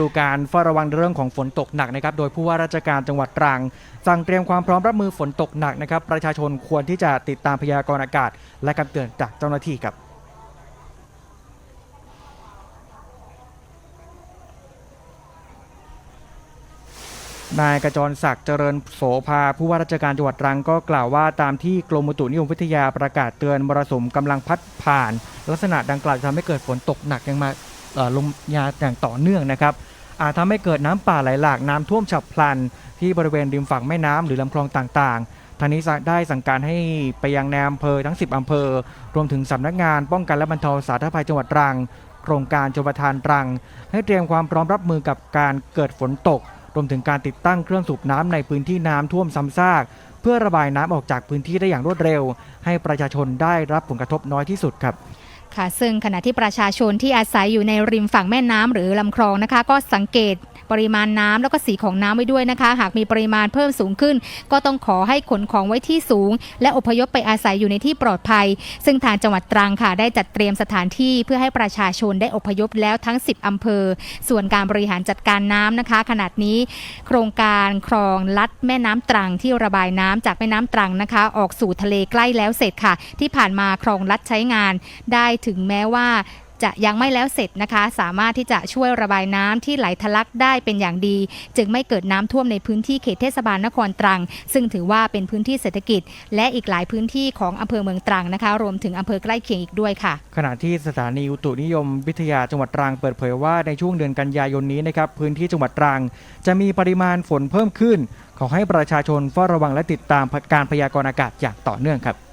ดูการเฝ้าระวังเรื่องของฝนตกหนักนะครับ โดยผู้ว่าราชการจังหวัดตรัง สั่งเตรียมความพร้อมรับมือฝนตกหนักนะครับ ประชาชนควรที่จะติดตามพยากรณ์อากาศ และคำเตือนจากเจ้าหน้าที่ครับนายกระจรศักดิ์เจริญโสภาผู้ว่าราชการจังหวัดตรังก็กล่าวว่าตามที่กรมอุตุนิยมวิทยาประกาศเตือนมรสุมกำลังพัดผ่าน ลักษณะดังกล่าวจะทำให้เกิดฝนตกหนักยังมาเอ่อ ลมยาอย่างต่อเนื่องนะครับอาจทำให้เกิดน้ำป่าไหลหลากน้ำท่วมฉับพลัน ที่บริเวณริมฝั่งแม่น้ำหรือลำคลองต่างๆทางนี้ได้สั่งการให้ไปยังในอำเภอทั้ง 10 อำเภอ รวมถึงสำนักงานป้องกันและบรรเทาสาธารณภัยจังหวัดตรัง โครงการชลประทานตรัง ให้เตรียมความพร้อมรับมือกับการเกิดฝนตก รวมถึงการติดตั้งเครื่องสูบน้ำในพื้นที่น้ำท่วมซ้ำซาก เพื่อระบายน้ำออกจากพื้นที่ได้อย่างรวดเร็ว ให้ประชาชนได้รับผลกระทบน้อยที่สุดครับ ค่ะซึ่งขณะที่ประชาชนที่อาศัยอยู่ในริมฝั่งแม่น้ำหรือลำคลองนะคะ ก็สังเกตปริมาณน้ำแล้วก็สีของน้ำไว้ด้วยนะคะ หากมีปริมาณเพิ่มสูงขึ้น ก็ต้องขอให้ขนของไว้ที่สูง และอพยพไปอาศัยอยู่ในที่ปลอดภัย ซึ่งทางจังหวัดตรังค่ะ ได้จัดเตรียมสถานที่เพื่อให้ประชาชนได้อพยพแล้วทั้ง 10อำเภอ ส่วนการบริหารจัดการน้ำนะคะ ขนาดนี้ โครงการคลองลัดแม่น้ำตรังที่ระบายน้ำจากแม่น้ำตรังนะคะ ออกสู่ทะเลใกล้แล้วเสร็จค่ะ ที่ผ่านมาคลองลัดใช้งานได้ถึงแม้ว่าจะยังไม่แล้วเสร็จนะคะ สามารถที่จะช่วยระบายน้ำที่ไหลทะลักได้เป็นอย่างดี จึงไม่เกิดน้ำท่วมในพื้นที่เขตเทศบาลนครตรัง ซึ่งถือว่าเป็นพื้นที่เศรษฐกิจ และอีกหลายพื้นที่ของอำเภอเมืองตรังนะคะ รวมถึงอำเภอใกล้เคียงอีกด้วยค่ะ ขณะที่สถานีอุตุนิยมวิทยาจังหวัดตรังเปิดเผยว่าในช่วงเดือนกันยายนนี้นะครับพื้นที่จังหวัดตรัง จะมีปริมาณฝนเพิ่มขึ้น ขอให้ประชาชนเฝ้าระวังและติดตามการพยากรณ์อากาศอย่างต่อเนื่องครับ